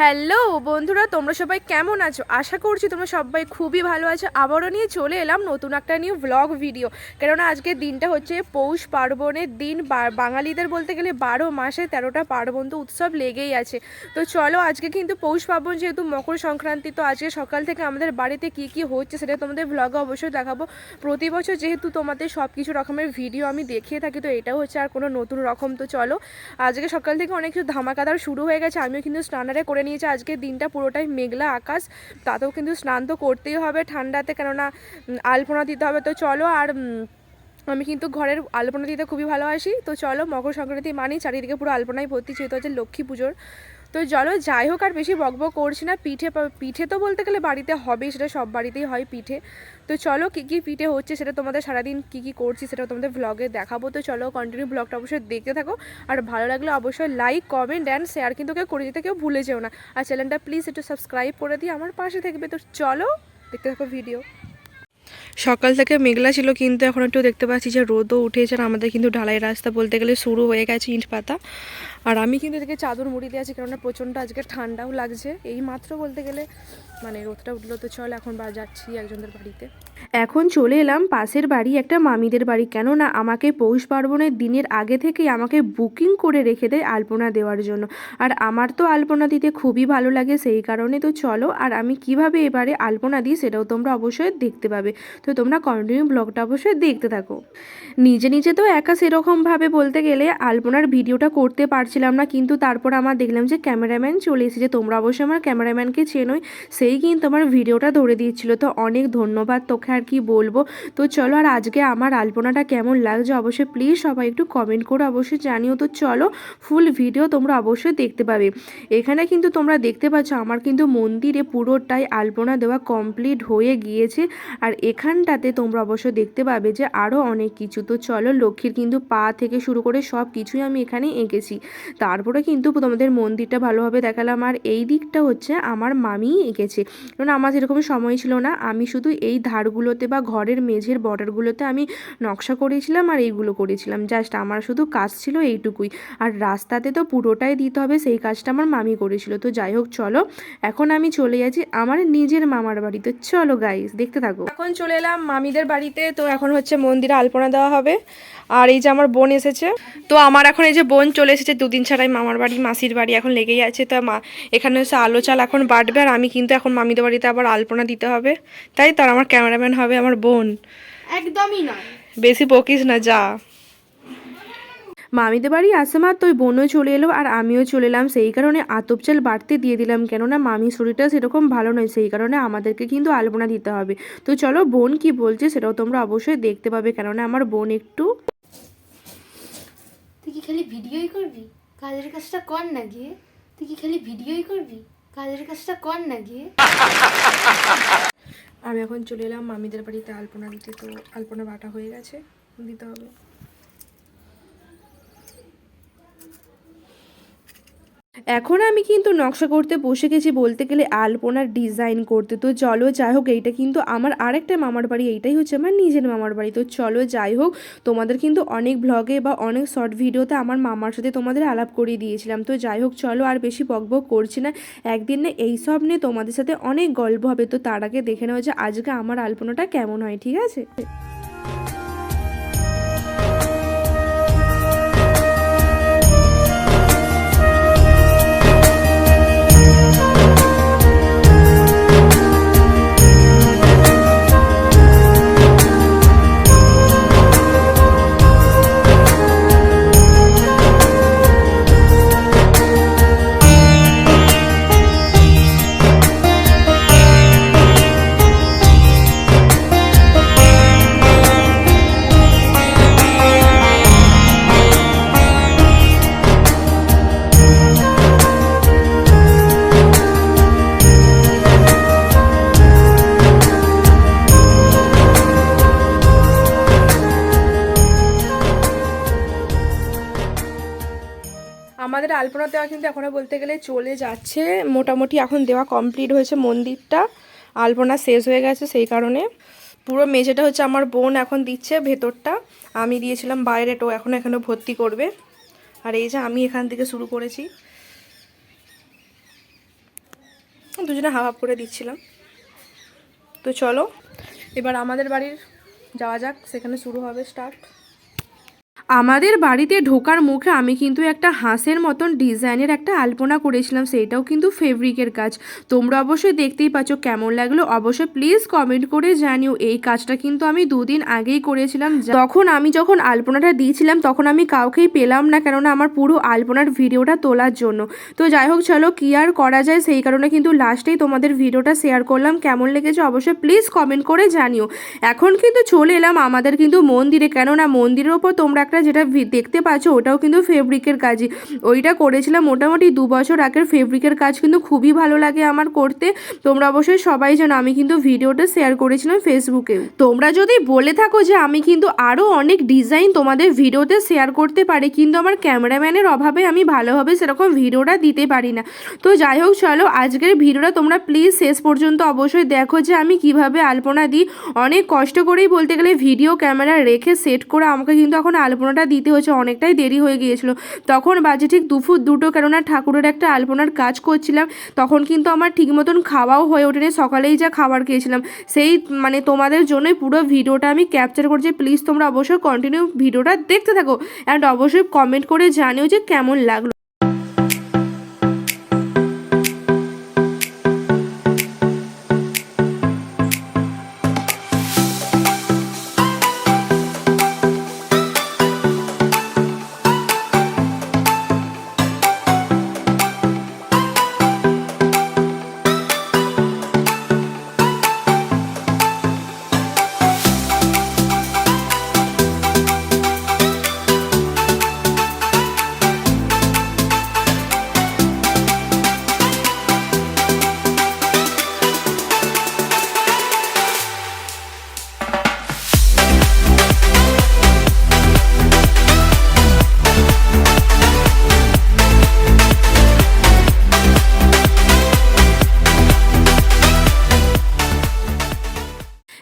Hello বন্ধুরা, তোমরা সবাই কেমন আছো? আশা করছি তোমরা সবাই খুবই ভালো আছো। আবারও নিয়ে চলে এলাম নতুন একটা নিউ ব্লগ ভিডিও কেননা আজকের দিনটা হচ্ছে পৌষ পার্বণের দিন। বাঙালিদের বলতে গেলে বারো মাসে তেরোটা পার্বণ তো উৎসব লেগেই আছে। তো চলো আজকে কিন্তু পৌষ পার্বণ যেহেতু মকর সংক্রান্তি, তো আজকে সকাল থেকে আমাদের বাড়িতে কি কি হচ্ছে সেটা তোমাদের ব্লগে অবশ্যই দেখাবো। প্রতি বছর যেহেতু তোমাদের সব কিছু রকমের ভিডিও আমি দেখিয়ে থাকি, তো এটাও হচ্ছে আর কোনো নতুন রকম। তো চলো, আজকে সকাল থেকে অনেক কিছু ধামাকাদার শুরু হয়ে গেছে। আমিও কিন্তু স্নানারে করে নিয়েছি আজকে দিনটা পুরোটাই মেঘলা আকাশ। তাতেও কিন্তু স্নান তো করতেই হবে ঠান্ডাতে। কেননা আলপনা দিতে হবে। তো চলো, আর আমি কিন্তু ঘরের আলপনা দিতে খুবই ভালোবাসি। তো চলো, মকর সংক্রান্তি মানেই চারিদিকে পুরো আলপনায় ভর্তি। যেহেতু হচ্ছে লক্ষ্মী পুজোর তো চলো, যাই হোক, আর বেশি বকবক করছি না। পিঠে পিঠে তো বলতে গেলে বাড়িতে হবেই সেটা সব বাড়িতেই হয় পিঠে। তো চলো, কী কী পিঠে হচ্ছে সেটা তোমাদের সারাদিন কী কী করছি সেটা তোমাদের ব্লগে দেখাবো। তো চলো কন্টিনিউ ব্লগটা অবশ্যই দেখতে থাকো। আর ভালো লাগলে অবশ্যই লাইক কমেন্ট অ্যান্ড শেয়ার কিন্তু কেউ করে দিতে, কেউ ভুলে যেও না। আর চ্যানেলটা প্লিজ একটু সাবস্ক্রাইব করে দিয়ে আমার পাশে থাকবে। তো চলো, দেখতে থাকো ভিডিও সকাল থেকে মেঘলা ছিল, কিন্তু এখন একটু দেখতে পাচ্ছি যে রোদও উঠেছে আর আমাদের কিন্তু ঢালাই রাস্তা বলতে গেলে শুরু হয়ে গেছে ইট পাতা। আর আমি কিন্তু এদিকে চাদর মুড়ি দিয়ে আছি কেননা প্রচণ্ড আজকে ঠান্ডাও লাগছে। এই মাত্র বলতে গেলে মানে রোদটা উঠল তো চল, এখন বা যাচ্ছি একজনদের বাড়িতে। এখন চলে এলাম পাশের বাড়ি একটা মামিদের বাড়ি, কেননা আমাকে পৌষ পার্বণের দিনের আগে থেকেই আমাকে বুকিং করে রেখে দেয় আলপনা দেওয়ার জন্য। আর আমার তো আলপনা দিতে খুবই ভালো লাগে, সেই কারণে তো চলো। আর আমি কীভাবে এবারে আলপনা দিই সেটাও তোমরা অবশ্যই দেখতে পাবে। তো তোমরা কন্টিনিউ ব্লগটা অবশ্যই দেখতে থাকো। নিজে নিজে তো একা সেরকমভাবে বলতে গেলে আলপনার ভিডিওটা করতে পারছিলাম না, কিন্তু তারপর আমার দেখলাম যে ক্যামেরাম্যান চলে এসেছে, তোমরা অবশ্যই আমার ক্যামেরাম্যানকে চেনোই সেই কিন্তু আমার ভিডিওটা ধরে দিচ্ছিল তো অনেক ধন্যবাদ তোকে আর কি বলব। তো চলো আর আজকে আমার আলপনাটা কেমন লাগছে অবশ্যই প্লিজ সবাই একটু কমেন্ট করে অবশ্যই জানিও। তো চলো ফুল ভিডিও তোমরা অবশ্যই দেখতে পাবে। এখানে কিন্তু তোমরা দেখতে পাচ্ছ, আমার কিন্তু মন্দিরে পুরোটাই আলপনা দেওয়া কমপ্লিট হয়ে গিয়েছে। আর এখানটাতে তোমরা অবশ্যই দেখতে পাবে যে আরও অনেক কিছু। তো চলো লক্ষ্মীর কিন্তু পা থেকে শুরু করে সব কিছুই আমি এখানে এঁকেছি। তারপরে কিন্তু তোমাদের মন্দিরটা ভালোভাবে দেখালাম। আর এই দিকটা হচ্ছে আমার মামিই এঁকেছে। কারণ আমার যেরকম সময় ছিল না। আমি শুধু এই ধারগুলোতে বা ঘরের মেঝের বর্ডারগুলোতে আমি নকশা করেছিলাম আর এইগুলো করেছিলাম। জাস্ট আমার শুধু কাজ ছিল এইটুকুই। আর রাস্তাতে তো পুরোটাই দিতে হবে, সেই কাজটা আমার মামি করেছিল। তো যাই হোক, চলো। এখন আমি চলে যাচ্ছি আমার নিজের মামার বাড়িতে। চলো গাইস দেখতে থাকো। এখন চলে এলাম মামিদের বাড়িতে তো এখন হচ্ছে মন্দিরে আলপনা দেওয়া হবে। আর এই যে আমার বোন এসেছে তো আমার এখন এই যে বোন চলে এসেছে দুদিন ছাড়াই মামার বাড়ি মাসির বাড়ি এখন লেগেই আছে। তো মা এখানে হচ্ছে আলো চাল এখন বাটবে আর আমি কিন্তু এখন মামিদের বাড়িতে আবার আলপনা দিতে হবে। তাই তো আমার ক্যামেরাম্যান হবে আমার বোন। একদমই না বেশি পকিস না যা। মামিদের বাড়ি আসে মাত্র ওই বোনও চলে এলো আর আমিও চলে এলাম। সেই কারণে আতপ চাল বাড়তে দিয়ে দিলাম কেননা মামির শরীরটা সেরকম ভালো নয় সেই কারণে আমাদেরকে কিন্তু আলপনা দিতে হবে। তো চলো বোন কি বলছে সেটাও তোমরা অবশ্যই দেখতে পাবে কেননা আমার বোন একটু তুই কি খালি ভিডিওই করবি? কাজের কাজটা কর না গিয়ে তুই কি খালি ভিডিওই করবি? কাজের কাজটা কর না গিয়ে আমি এখন চলে এলাম মামিদের বাড়িতে আলপনা দিতে তো আলপনা বাটা হয়ে গেছে দিতে হবে। এখন আমি কিন্তু নকশা করতে বসে গেছি বলতে গেলে আলপনার ডিজাইন করতে। তো চলো যাই হোক, এইটা কিন্তু আমার আরেকটা মামার বাড়ি, এইটাই হচ্ছে আমার নিজের মামার বাড়ি। তো চলো যাই হোক, তোমাদের কিন্তু অনেক ব্লগে বা অনেক শর্ট ভিডিওতে আমার মামার সাথে তোমাদের আলাপ করিয়ে দিয়েছিলাম। তো যাই হোক, চলো আর বেশি বকবক করছি না। একদিন না এই সব নিয়ে তোমাদের সাথে অনেক গল্প হবে। তো তার আগে দেখে নেওয়া যে আজকে আমার আলপনাটা কেমন হয়, ঠিক আছে? আলপনা দেওয়া কিন্তু এখনও বলতে গেলে চলে যাচ্ছে। মোটামুটি এখন দেওয়া কমপ্লিট হয়েছে মন্দিরটা। আলপনা শেষ হয়ে গেছে সেই কারণে। পুরো মেঝেটা হচ্ছে আমার বোন এখন দিচ্ছে ভেতরটা। আমি দিয়েছিলাম বাইরে, তো এখন এখানে ভর্তি করবে। আর এই যে আমি এখান থেকে শুরু করেছি। দুজনে হাফ হাফ করে দিচ্ছিলাম। তো চলো, এবার আমাদের বাড়ির যাওয়া যাক, সেখানে শুরু হবে স্টার্ট আমাদের বাড়িতে ঢোকার মুখে আমি কিন্তু একটা হাঁসের মতন ডিজাইনের একটা আলপনা করেছিলাম, সেইটাও কিন্তু ফেব্রিকের কাজ। তোমরা অবশ্যই দেখতেই পাচ্ছ কেমন লাগল। অবশ্যই প্লিজ কমেন্ট করে জানিও। এই কাজটা কিন্তু আমি দুদিন আগেই করেছিলাম। তখন আমি যখন আলপনাটা দিয়েছিলাম, তখন আমি কাউকেই পেলাম না, কেননা আমার পুরো আলপনার ভিডিওটা তোলার জন্য। তো যাই হোক, চলো কি আর করা যায়, সেই কারণে কিন্তু লাস্টেই তোমাদের ভিডিওটা শেয়ার করলাম। কেমন লেগেছে অবশ্যই প্লিজ কমেন্ট করে জানিও। এখন কিন্তু চলে এলাম আমাদের কিন্তু মন্দিরে, কেননা মন্দিরের ওপর তোমরা একটা যেটা ভি- দেখতে পাচ্ছ ওটাও কিন্তু ফেব্রিকের কাজই। ওইটা করেছিলাম মোটামুটি দু বছর আগের ফেব্রিকের কাজ কিন্তু খুবই ভালো লাগে আমার করতে। তোমরা অবশ্যই সবাই জানো, আমি কিন্তু ভিডিওটা শেয়ার করেছিলাম ফেসবুকে তোমরা যদি বলে থাকো যে আমি কিন্তু আরও অনেক ডিজাইন তোমাদের ভিডিওতে শেয়ার করতে পারি, কিন্তু আমার ক্যামেরাম্যানের অভাবে আমি ভালোভাবে সেরকম ভিডিওটা দিতে পারি না। তো যাই হোক, চলো আজকের ভিডিওটা তোমরা প্লিজ শেষ পর্যন্ত অবশ্যই দেখো যে আমি কীভাবে আলপনা দিই। অনেক কষ্ট করেই বলতে গেলে ভিডিও ক্যামেরা রেখে সেট করে আমাকে কিন্তু এখন আলপনাটা দিতে হয়েছে অনেকটাই দেরি হয়ে গিয়েছিল। তখন বাজে ঠিক দুপুর দুটো কেননা ঠাকুরের একটা আলপনার কাজ করছিলাম। তখন কিন্তু আমার ঠিক মতন খাওয়াও হয়ে ওঠেনি। সকালেই যা খাবার খেয়েছিলাম। সেই মানে তোমাদের জন্যই পুরো ভিডিওটা আমি ক্যাপচার করছি। প্লিজ তোমরা অবশ্যই কন্টিনিউ ভিডিওটা দেখতে থাকো। অ্যান্ড অবশ্যই কমেন্ট করে জানিও যে কেমন লাগল।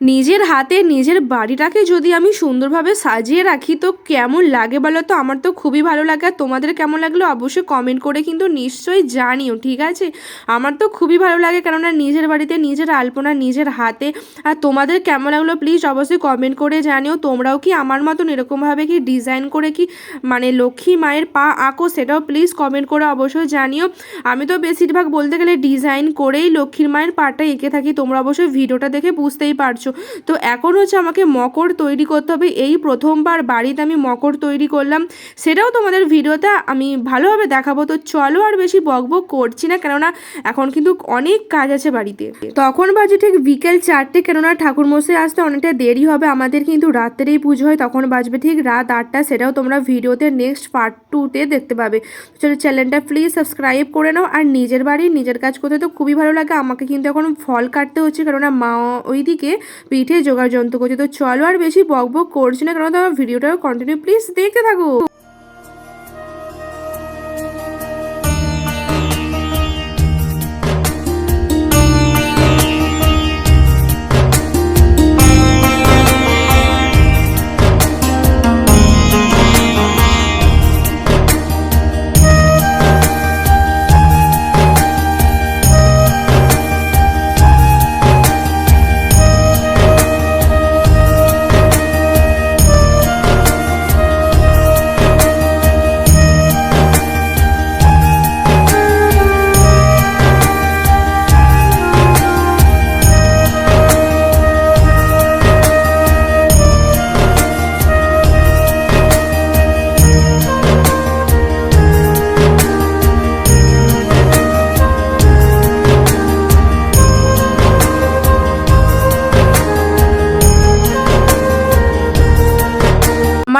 নিজের হাতে, নিজের বাড়িটাকে যদি আমি সুন্দরভাবে সাজিয়ে রাখি, তো কেমন লাগে বলো তো? আমার তো খুবই ভালো লাগে। আর তোমাদের কেমন লাগল অবশ্যই কমেন্ট করে কিন্তু নিশ্চয়ই জানিও, ঠিক আছে? আমার তো খুবই ভালো লাগে কেননা নিজের বাড়িতে, নিজের আলপনা, নিজের হাতে। আর তোমাদের কেমন লাগল প্লিজ অবশ্যই কমেন্ট করে জানিও। তোমরাও কি আমার মতন এরকমভাবে কি ডিজাইন করে কি মানে লক্ষ্মী মায়ের পা আঁকো সেটাও প্লিজ কমেন্ট করে অবশ্যই জানিও। আমি তো বেশিরভাগ বলতে গেলে ডিজাইন করেই লক্ষ্মীর মায়ের পাটা এঁকে থাকি, তোমরা অবশ্যই ভিডিওটা দেখে বুঝতেই পারছ। তো এখন হচ্ছে আমাকে মকর তৈরি করতে হবে। এই প্রথমবার বাড়িতে আমি মকর তৈরি করলাম। সেটাও তোমাদের ভিডিওতে আমি ভালোভাবে দেখাবো। তো চলো আর বেশি বকবক করছি না, কেননা এখন কিন্তু অনেক কাজ আছে বাড়িতে। তখন বাজে ঠিক বিকেল চারটে, কেননা ঠাকুরমশাই আসতে অনেকটা দেরি হবে। আমাদের কিন্তু রাত্রেই পুজো হয়, তখন বাজবে ঠিক রাত আটটা। সেটাও তোমরা ভিডিওতে নেক্সট পার্ট টুতে দেখতে পাবে। চলো চ্যানেলটা প্লিজ সাবস্ক্রাইব করে নাও। আর নিজের বাড়ি, নিজের কাজ করতে তো খুবই ভালো লাগে। আমাকে কিন্তু এখন ফল কাটতে হচ্ছে, কেননা মা ওইদিকে পিঠে জোগাড় যন্ত্র করছে। তো চলো আর বেশি বক বক করছি না, কেননা তোমার ভিডিওটাও কন্টিনিউ প্লিজ দেখতে থাকো।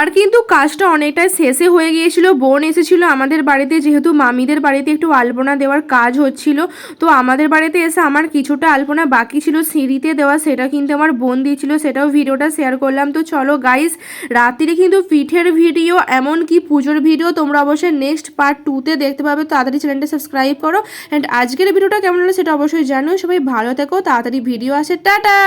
আমার কিন্তু কাজটা অনেকটাই শেষে হয়ে গিয়েছিল। বোন এসেছিল আমাদের বাড়িতে, যেহেতু মামিদের বাড়িতে একটু আলপনা দেওয়ার কাজ হচ্ছিল, তো আমাদের বাড়িতে এসে আমার কিছুটা আলপনা বাকি ছিল। সিঁড়িতে দেওয়া সেটা কিন্তু আমার বোন দিয়েছিল, সেটাও ভিডিওটা শেয়ার করলাম। তো চলো গাইস রাত্রিরে কিন্তু পিঠের ভিডিও, এমনকি পুজোর ভিডিও তোমরা অবশ্যই নেক্সট পার্ট টুতে দেখতে পাবে। তাড়াতাড়ি চ্যানেলটা সাবস্ক্রাইব করো। অ্যান্ড আজকের ভিডিওটা কেমন হলো সেটা অবশ্যই জানো সবাই ভালো থেকো, তাড়াতাড়ি ভিডিও আসে। টাটা!